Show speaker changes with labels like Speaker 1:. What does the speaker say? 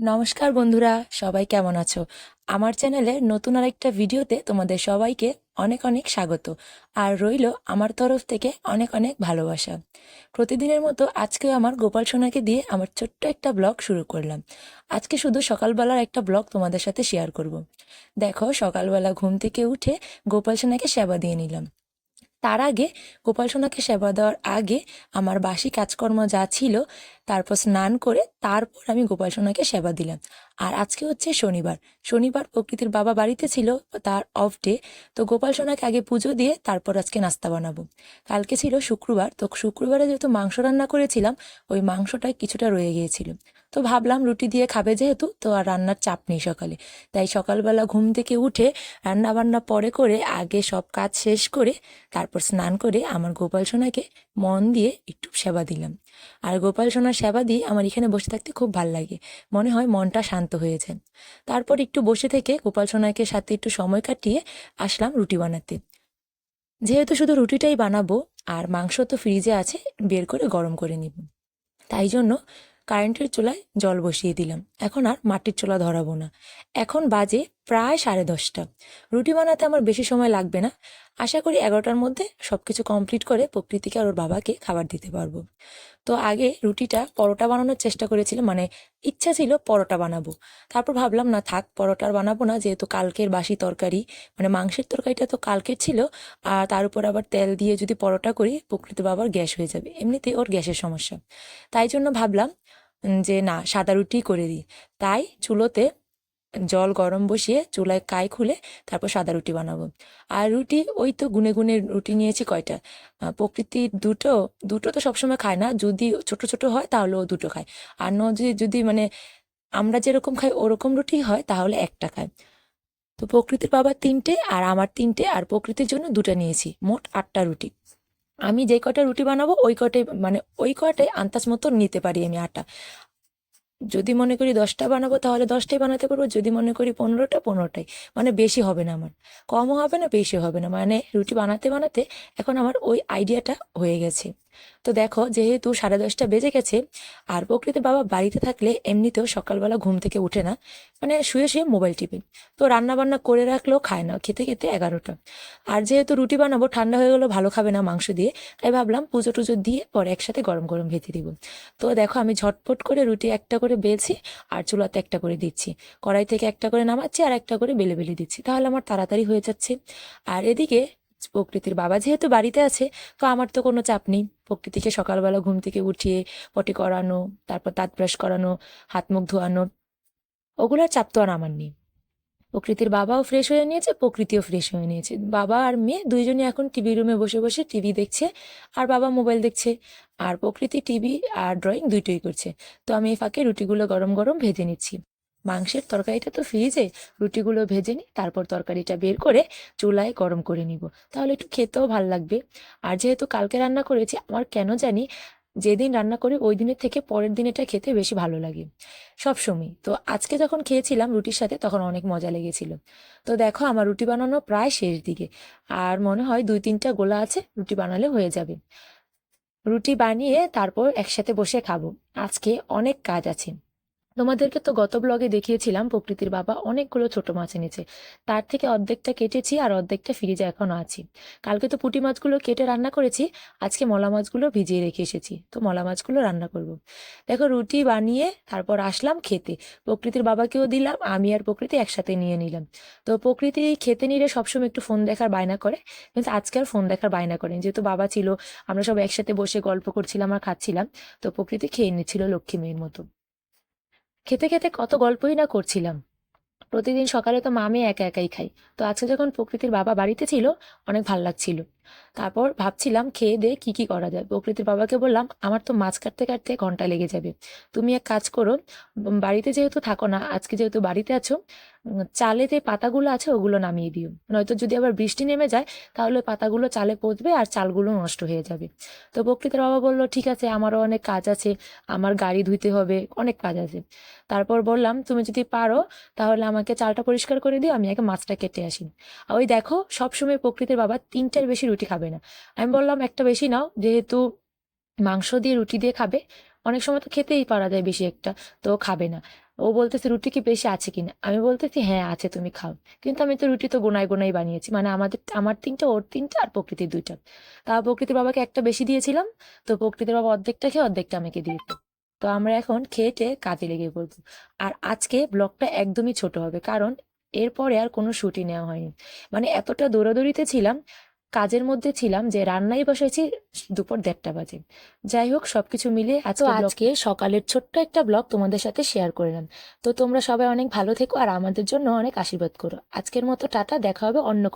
Speaker 1: নমস্কার বন্ধুরা, সবাই কেমন আছো? আমার চ্যানেলে নতুন আরেকটা ভিডিওতে তোমাদের সবাইকে অনেক অনেক স্বাগত। আর রইল আমার তরফ থেকে অনেক অনেক ভালোবাসা। প্রতিদিনের মতো আজকেও আমার গোপাল সোনাকে দিয়ে আমার ছোট্ট একটা ব্লগ শুরু করলাম। আজকে শুধু সকালবেলার একটা ব্লগ তোমাদের সাথে শেয়ার করব। দেখো, সকালবেলা ঘুম থেকে উঠে গোপাল সোনাকে সেবা দিয়ে নিলাম। তার আগে গোপাল সোনাকে সেবা দেওয়ার আগে আমার বাসি কাজকর্ম যা ছিল তারপর স্নান করে তারপর আমি গোপাল সোনাকে সেবা দিলাম। আর আজকে হচ্ছে শনিবার। শনিবার প্রকৃতির বাবা বাড়িতে ছিল, তার অফ ডে তো গোপাল সোনাকে আগে পুজো দিয়ে তারপর আজকে নাস্তা বানাবো। কালকে ছিল শুক্রবার, তো শুক্রবারে যেহেতু মাংস রান্না করেছিলাম, ওই মাংসটা কিছুটা রয়ে গিয়েছিল। তো ভাবলাম রুটি দিয়ে খাবে যেহেতু, তো আর রান্নার চাপ নেই সকালে। তাই সকালবেলা ঘুম থেকে উঠে রান্না বান্না পরে করে আগে সব কাজ শেষ করে তারপর স্নান করে আমার গোপাল সোনাকে মন দিয়ে একটু সেবা দিলাম। আর গোপাল সোনার সেবা দিয়ে আমার এখানে বসে থাকতে খুব ভালো লাগে। মনে হয় মনটা শান্ত হয়েছে। তারপর একটু বসে থেকে গোপাল সোনাকে সাথে একটু সময় কাটিয়ে আসলাম রুটি বানাতে। যেহেতু শুধু রুটিটাই বানাবো আর মাংস তো ফ্রিজে আছে, বের করে গরম করে নিব। তাই জন্য কারেন্টের চুলায় জল বসিয়ে দিলাম। এখন আর মাটির চুলা ধরাবো না। এখন বাজে প্রায় সাড়ে দশটা। রুটি বানাতে আমার বেশি সময় লাগবে না। আশা করি এগারোটার মধ্যে সব কিছু কমপ্লিট করে প্রকৃতিকে আর ওর বাবাকে খাবার দিতে পারব। তো আগে রুটিটা পরোটা বানানোর চেষ্টা করেছিলাম মানে ইচ্ছা ছিল পরোটা বানাবো। তারপর ভাবলাম, না থাক, পরোটা আর বানাবো না, যেহেতু কালকের বাসি তরকারি মানে মাংসের তরকারিটা তো কালকের ছিল, আর তার উপর আবার তেল দিয়ে যদি পরোটা করি প্রকৃতি বাবার গ্যাস হয়ে যাবে। এমনিতেই ওর গ্যাসের সমস্যা। তাই জন্য ভাবলাম যে না, সাদা রুটি করে দিই। তাই চুলোতে জল গরম বসিয়ে চুলায় কাই খুলে তারপর সাদা রুটি বানাবো। আর রুটি, ওই তো গুনে গুনে রুটি নিয়েছি কয়টা? প্রকৃতির দুটো দুটো তো সবসময় খায় না। যদি ছোট ছোট হয় তাহলে ও দুটো খায়। আর ন যদি যদি মানে আমরা যেরকম খাই ওরকম রুটি হয় তাহলে একটা খায়। তো প্রকৃতির বাবার তিনটে আর আমার তিনটে আর প্রকৃতির জন্য দুটো নিয়েছি। মোট আটটা রুটি। আমি যে কটা রুটি বানাবো, ওই কটাই মানে ওই কটাই আন্তাজ মতো নিতে পারি আমি আটা। যদি মনে করি দশটা বানাবো, তাহলে দশটাই বানাতে পারব। যদি মনে করি পনেরোটা, পনেরোটাই। মানে বেশি হবে না আমার। কমও হবে না বেশি হবে না। মানে রুটি বানাতে বানাতে এখন আমার ওই আইডিয়াটা হয়ে গেছে। তো দেখো, যেহেতু সাড়ে দশটা বেজে গেছে, আর প্রকৃতির বাবা বাড়িতে থাকলে এমনিতেও সকালবেলা ঘুম থেকে উঠে না মানে শুয়ে শুয়ে মোবাইল টিপে। তো রান্না বান্না করে রাখলেও খায় না, খেতে খেতে এগারোটা। আর যেহেতু রুটি বানাবো, ঠান্ডা হয়ে গেলেও ভালো খাবে না মাংস দিয়ে, তাই ভাবলাম পুজো টুজো দিয়ে পরে একসাথে গরম গরম ভেজে দিব। তো দেখো, আমি ঝটপট করে রুটি একটা করে বেলছি, আর চুলাতে একটা করে দিচ্ছি। কড়াই থেকে একটা করে নামাচ্ছি, আর একটা করে বেলে বেলে দিচ্ছি। তাহলে আমার তাড়াতাড়ি হয়ে যাচ্ছে। আর এদিকে প্রকৃতির বাবা যেহেতু বাড়িতে আছে, তো আমার তো কোনো চাপ নেই। প্রকৃতিকে সকালবেলা ঘুম থেকে উঠিয়ে পটি করানো, তারপর দাঁত ব্রাশ করানো, হাত মুখ ধোয়ানো, ওগুলোর চাপ তো আর আমার নেই। প্রকৃতির বাবাও ফ্রেশ হয়ে নিয়েছে, প্রকৃতিও ফ্রেশ হয়ে নিয়েছে। বাবা আর মেয়ে দুইজনে এখন টিভি রুমে বসে বসে টিভি দেখছে, আর বাবা মোবাইল দেখছে, আর প্রকৃতি টিভি আর ড্রয়িং দুইটোই করছে। তো আমি এই ফাঁকে রুটিগুলো গরম গরম ভেজে নিচ্ছি। মাংসের তরকারিটা তো ফ্রিজে রুটিগুলো ভেজে নিই তারপর তরকারিটা বের করে চুলায় গরম করে নিব। তাহলে একটু খেতেও ভালো লাগবে। আর যেহেতু কালকে রান্না করেছি, আমার কেন জানি যেদিন রান্না করি ওই দিনের থেকে পরের দিন এটা খেতে বেশি ভালো লাগে। সব সবসময় তো আজকে যখন খেয়েছিলাম রুটির সাথে, তখন অনেক মজা লেগেছিল। তো দেখো আমার রুটি বানানো প্রায় শেষ দিকে। আর মনে হয় দুই তিনটা গোলা আছে, রুটি বানালে হয়ে যাবে। রুটি বানিয়ে তারপর একসাথে বসে খাব। আজকে অনেক কাজ আছে। তোমাদেরকে তো গত ব্লগে দেখিয়েছিলাম, প্রকৃতির বাবা অনেকগুলো ছোট মাছ এনেছে। তার থেকে অর্ধেকটা কেটেছি আর অর্ধেকটা ফ্রিজে এখনও আছি। কালকে তো পুঁটি মাছগুলো কেটে রান্না করেছি, আজকে মলা মাছগুলো ভিজিয়ে রেখে এসেছি। তো মলা মাছগুলো রান্না করব। দেখো, রুটি বানিয়ে তারপর আসলাম খেতে। প্রকৃতির বাবাকেও দিলাম, আমি আর প্রকৃতি একসাথে নিয়ে নিলাম। তো প্রকৃতি খেতে নিলে সবসময় একটু ফোন দেখার বায়না করে, কিন্তু আজকে আর ফোন দেখার বায়না করেন। যেহেতু বাবা ছিল, আমরা সব একসাথে বসে গল্প করছিলাম আর খাচ্ছিলাম, তো প্রকৃতি খেয়ে নিচ্ছিল লক্ষ্মী মেয়ের মতো। খেতে খেতে কত গল্পই না করছিলাম। প্রতিদিন সকালে তো মামে একা একাই খাই। তো আজকে যখন প্রকৃতির বাবা বাড়িতে ছিল, অনেক ভালো লাগছিল। তারপর ভাবছিলাম খেয়ে দে কি কি করা যায়। প্রকৃতির বাবাকে বললাম, আমার তো মাছ কাটতে কাটতে ঘণ্টা লেগে যাবে। তুমি এক কাজ করো বাড়িতে যেহেতু থাকো না, আজকে যেহেতু বাড়িতে আছো চালে যে পাতাগুলো আছে ওগুলো নামিয়ে দিও। নয়তো যদি আবার বৃষ্টি নেমে যায়, তাহলে পাতাগুলো চালে পচবে আর চালগুলো নষ্ট হয়ে যাবে। তো প্রকৃতির বাবা বলল, ঠিক আছে, আমারও অনেক কাজ আছে, আমার গাড়ি ধুইতে হবে, অনেক কাজ আছে। তারপর বললাম, তুমি যদি পারো, তাহলে আমাকে চালটা পরিষ্কার করে দিও, আমি আগে মাছটা কেটে আসি। ওই দেখো, সবসময় প্রকৃতির বাবা তিনটার বেশি রুটি খাবে না। আমি বললাম, একটা বেশি নাও, যেহেতু মাংস দিয়ে রুটি দিয়ে খাবে, অনেক সময় তো খেতেই পারা যায় বেশি একটা, তো খাবে না। ও বলতেছে, রুটি কি বেশি আছে কিনা? আমি বলতেছি হ্যাঁ আছে, তুমি খাও। কিন্তু আমি তো রুটি তো গোনায় গোনায় বানিয়েছি। মানে আমাদের, আমার তিনটা, ওর তিনটা আর প্রকৃতির দুইটা। তা প্রকৃতির বাবাকে একটা বেশি দিয়েছিলাম, তো প্রকৃতির বাবা অর্ধেকটা খেয়ে অর্ধেকটা আমাকে দিয়েছে তো আমরা এখন খেয়ে কাজে লেগে পড়ব। আর আজকে ব্লগটা একদমই ছোট হবে, কারণ এরপরে আর কোনো শুটই নেওয়া হয়নি। মানে এতটা দৌড়াদৌড়িতে ছিলাম কাজের মধ্যে ছিলাম যে রান্নাই বসেছি দুপুর দেড়টা বাজে। যাই হোক সবকিছু মিলে এত আজকে সকালের ছোট্ট একটা ব্লগ তোমাদের সাথে শেয়ার করলাম তো তোমরা সবাই অনেক ভালো থেকো আর আমাদের জন্য অনেক আশীর্বাদ করো। আজকের মতো টাটা দেখা হবে অন্য